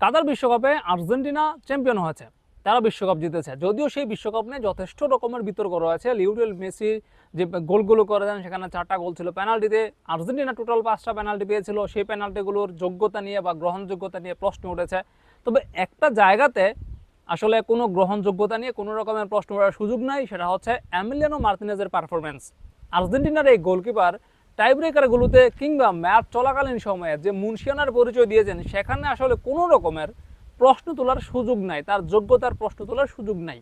কাতার বিশ্বকাপে Argentina champion হয়েছে, তারা বিশ্বকাপ জিতেছে। যদিও সেই বিশ্বকাপ নিয়ে যথেষ্ট রকমের বিতর্ক রয়েছে। লিওনেল মেসি যে গোলগুলো করেছেন, সেখানে চারটা গোল ছিল পেনাল্টিতে। আর্জেন্টিনা টোটাল পাঁচটা পেনাল্টি পেয়েছিল। সেই পেনাল্টিগুলোর যোগ্যতা নিয়ে বা গ্রহণযোগ্যতা নিয়ে প্রশ্ন উঠেছে। তবে একটা জায়গাতে আসলে কোনো গ্রহণযোগ্যতা নিয়ে কোনো রকমের প্রশ্ন করার সুযোগ নাই, সেটা হচ্ছে অ্যামিলিয়ানো মার্তিনেজের পারফরমেন্স আর্জেন্টিনার এই গোলকিপার টাইব্রেকারগুলোতে কিংবা ম্যাচ চলাকালীন সময়ে যে মুন্সিয়ানার পরিচয় দিয়েছেন, সেখানে আসলে কোনো রকমের প্রশ্ন তোলার সুযোগ নাই, তার যোগ্যতার প্রশ্ন তোলার সুযোগ নাই।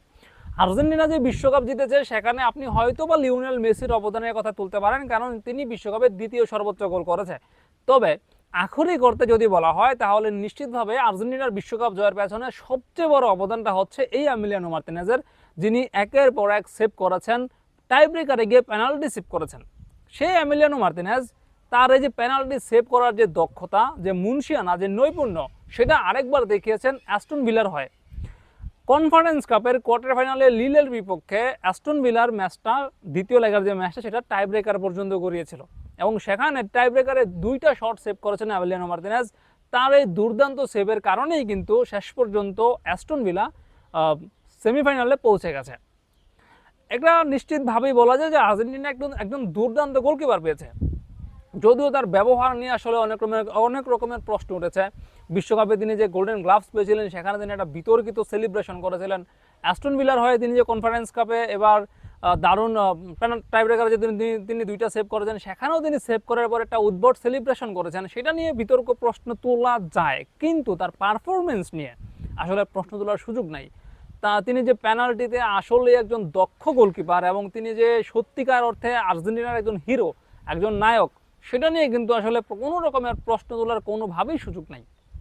আর্জেন্টিনা যে বিশ্বকাপ জিতেছে, সেখানে আপনি হয়তো বা লিওনেল মেসির অবদানের কথা তুলতে পারেন, কারণ তিনি বিশ্বকাপের দ্বিতীয় সর্বোচ্চ গোল করেছে। তবে আখরি করতে যদি বলা হয়, তাহলে নিশ্চিতভাবে আর্জেন্টিনার বিশ্বকাপ জয়ের পেছনে সবচেয়ে বড় অবদানটা হচ্ছে এই আমিলিয়ানো মার্তিনেজের, যিনি একের পর এক সেভ করেছেন টাইব্রেকারে গিয়ে পেনাল্টি সেভ করেছেন। সেই এমিলিয়ানো মার্তিনেজ, তার এই যে পেনাল্টি সেভ করার যে দক্ষতা, যে মুন্সিয়ানা যে নৈপুণ্য, সেটা আরেকবার দেখিয়েছেন অ্যাস্টন ভিলার হয়। কনফারেন্স কাপের কোয়ার্টার ফাইনালে লিলের বিপক্ষে অ্যাস্টন ভিলার ম্যাচটা, দ্বিতীয় লেগার যে ম্যাচটা, সেটা টাই ব্রেকার পর্যন্ত গড়িয়েছিল। এবং সেখানে টাই ব্রেকারে দুইটা শট সেভ করেছেন অ্যাভেলিয়ানো মার্তিনেজ। তার এই দুর্দান্ত সেভের কারণেই কিন্তু শেষ পর্যন্ত অ্যাস্টন ভিলা সেমিফাইনালে পৌঁছে গেছে। এটা নিশ্চিতভাবেই বলা যায় যে আর্জেন্টিনা একদম একদম দুর্দান্ত গোলকিপার পেয়েছে। যদিও তার ব্যবহার নিয়ে আসলে অনেক রকমের অনেক রকমের প্রশ্ন উঠেছে। বিশ্বকাপে তিনি যে গোল্ডেন গ্লাভস পেয়েছিলেন, সেখানে তিনি একটা বিতর্কিত সেলিব্রেশন করেছিলেন। অ্যাস্টন ভিলার হয়ে তিনি যে কনফারেন্স কাপে এবার দারুণ টাইব্রেকারে যে তিনি, তিনি- তিনি দুইটা সেভ করেছেন, সেখানেও তিনি সেভ করার পর একটা উদ্ভট সেলিব্রেশন করেছেন। সেটা নিয়ে বিতর্ক প্রশ্ন তোলা যায়। কিন্তু তার পারফরমেন্স নিয়ে আসলে প্রশ্ন তোলার সুযোগ নাই। তা তিনি যে পেনাল্টিতে আসলে একজন দক্ষ গোলকিপার এবং তিনি যে সত্যিকার অর্থে আর্জেন্টিনার একজন হিরো একজন নায়ক, সেটা নিয়ে কিন্তু আসলে কোনো রকমের প্রশ্ন তোলার কোনোভাবেই সুযোগ নাই।